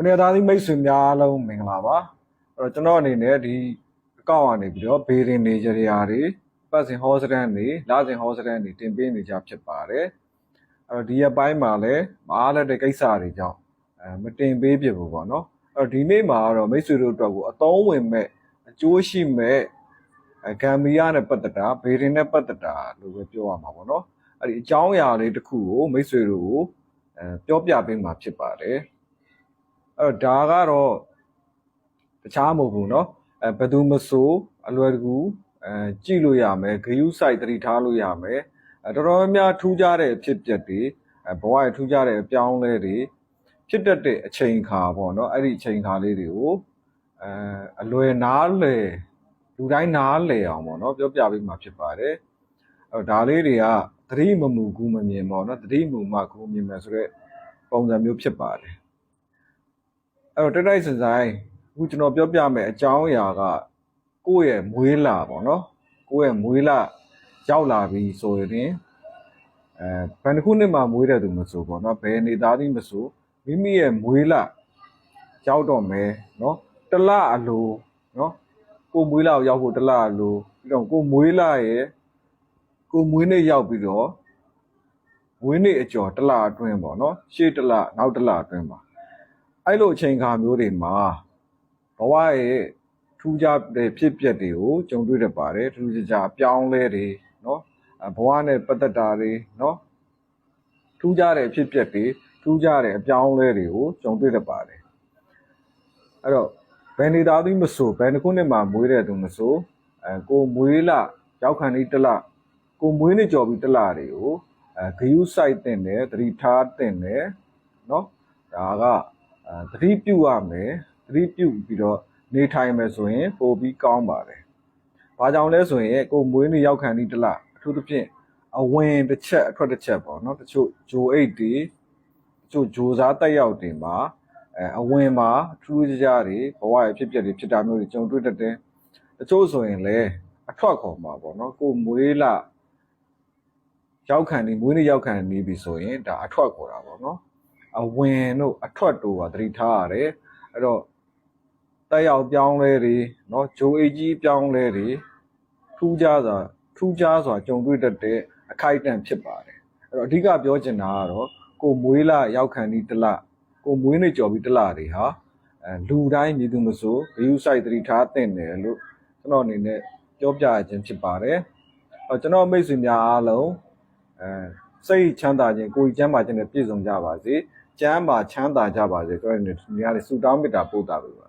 ခဏသားသီးမိတ်ဆွေများအားလုံးမင်္ဂလာပါအဲ့တော့ကျွန်တော်အနေနဲ့ဒီအကောင့်ကနေပြီးတော့ဘေးရင်နေကြရာတွေပတ်စဉ်ဟောစတန်တွေလစဉ်ဟောစတန်တွေတင်ပေးနေကြဖြစ်ပါတယ်အဲ့တော့ဒီရက်ပိုင်းမှာလည်းမအားလက်တဲ့ကိစ္စတွေကြောင့်အဲမတင်ပေးဖြစ်ဘူးပေါ့နော်အဲ့တော့ဒီနေ့မှာတော့မိတ်ဆွေတို့အတွက်ကိုအသုံးဝင်မဲ့အကျိုးရှိမဲ့အဲဂမ်ဘီယာနဲ့ပတ်သက်တာဘေးရင်နဲ့ပတ်သက်တာလို့ပဲပြောရမှာပေါ့နော်အဲ့ဒီအကြောင်းအရာလေးတစ်ခုကိုမိတ်ဆွေတို့ကိုအဲပြောပြပေးမှာဖြစ်ပါတယ် အဲ့တော့ဒါကတော့တခြားမဟုတ်ဘူးเนาะအဲဘယ်သူမဆိုအလွယ်တကူအဲကြည့်လို့ရမယ်ဂယု site တတိထားလို့ရမယ်အဲတော်တော်များများထူးခြားတဲ့အဖြစ်အပျက်တွေအဲဘဝရဲ့ထူးခြားတဲ့အပြောင်းအလဲတွေဖြစ်တတ်တဲ့အချိန်ခါပေါ့เนาะအဲ့ဒီအချိန်ခါလေးတွေကိုအဲအလွယ်နားလည်လူတိုင်းနားလည်အောင်ပေါ့เนาะပြောပြပေးမှာဖြစ်ပါတယ်အဲ့တော့ဒါလေးတွေကသတိမမူကူမမြင်ပေါ့เนาะသတိမူမှကူမြင်မယ်ဆိုတော့ပုံစံမျိုးဖြစ်ပါတယ် အဲ့ တော့တိုက်တိုက်စင်ဆိုင်အခုကျွန်တော်ပြောပြမယ်အကြောင်းအရာကကိုယ့်ရဲ့မွေးလာပေါ့နော်ကိုယ့်ရဲ့မွေးလာရောက်လာပြီဆိုရင်အဲဘယ်တစ်ခုနှစ်မှမွေးတဲ့သူမဆိုပေါ့နော်ဘယ်နေသားသည်မဆိုမိမိရဲ့မွေးလာရောက်တော့မယ်နော်တစ်လအလိုနော်ကိုယ်မွေးလာကိုရောက်ဖို့တစ်လအလိုပြီးတော့ကိုယ်မွေးလာရဲ့ကိုယ်မွေးနေ့ရောက်ပြီးတော့မွေးနေ့အကျော်တစ်လအတွင်းပေါ့နော်ရှေ့တစ်လနောက်တစ်လအတွင်းပါ အဲ့လိုအချိန်အခါမျိုးတွေမှာဘဝရဲ့ထူးခြားတဲ့ဖြစ်ပျက်တွေကိုကြုံတွေ့ရပါတယ်ထူးခြားခြားပြောင်းလဲတွေနော်ဘဝနဲ့ပတ်သက်တာတွေနော်ထူးခြားတဲ့ဖြစ်ပျက်တွေထူးခြားတဲ့အပြောင်းလဲတွေကိုကြုံတွေ့ရပါတယ်အဲ့တော့ဘယ်နေသားသည်မဆိုဘယ်နှခုနှစ်မှာမွေးတဲ့သူမဆိုအဲကိုမွေးလရောက်ခံဒီတလကိုမွေးနေကြော်ပြီးတလတွေကိုအဲဂယုစိုက်တင်တယ်သတိထားတင်တယ်နော်ဒါက သတိပြုရမယ်သတိပြုပြီးတော့နေထိုင်မယ်ဆိုရင်ပိုပြီးကောင်းပါတယ်။ဘာကြောင့်လဲဆိုရင်ကိုယ်မွေးနေ့ရောက်ခံဒီတစ်လအထူးသဖြင့်အဝင်တစ်ချက်အထွက်တစ်ချက်ပေါ့နော်တချို့ဂျိုအိတ်တွေတချို့ဂျိုစားတက်ရောက်တင်မှာအဲအဝင်မှာထူးခြားခြားတွေဘဝရဲ့ဖြစ်ပျက်တွေဖြစ်တာမျိုးတွေကြုံတွေ့တတ်တယ်။တချို့ဆိုရင်လည်းအထွက်ခေါ်မှာပေါ့နော်ကိုယ်မွေးလရောက်ခံဒီမွေးနေ့ရောက်ခံနေပြီဆိုရင်ဒါအထွက်ခေါ်တာပေါ့နော်။ အဝင်တို့အထွက်တို့ပါသတိထားရတယ်အဲ့တော့တက်ရောက်ပြောင်းလဲတွေเนาะဂျိုအိတ်ကြီးပြောင်းလဲတွေထူးခြားစွာထူးခြားစွာကြုံတွေ့တတ်တဲ့အခိုက်အတန့်ဖြစ်ပါတယ်အဲ့တော့အဓိကပြောချင်တာကတော့ကိုမွေးလာရောက်ခံဒီတစ်လကိုမွေးနေကြော်ပြီးတစ်လတွေဟာအဲလူတိုင်းမြည်သူမဆိုဂယုစိုက်သတိထားသင့်တယ်လို့ကျွန်တော်အနေနဲ့ပြောပြခြင်းဖြစ်ပါတယ်အော်ကျွန်တော်မိတ်ဆွေများအားလုံးအဲ စိတ်ချမ်းသာခြင်းကိုယ်ကြီးချမ်းသာခြင်းနဲ့ပြည့်စုံကြပါစေကျမ်းပါချမ်းသာကြပါစေဆိုတဲ့နေရာတွေဆူတောင်းမေတ္တာပို့တာပါ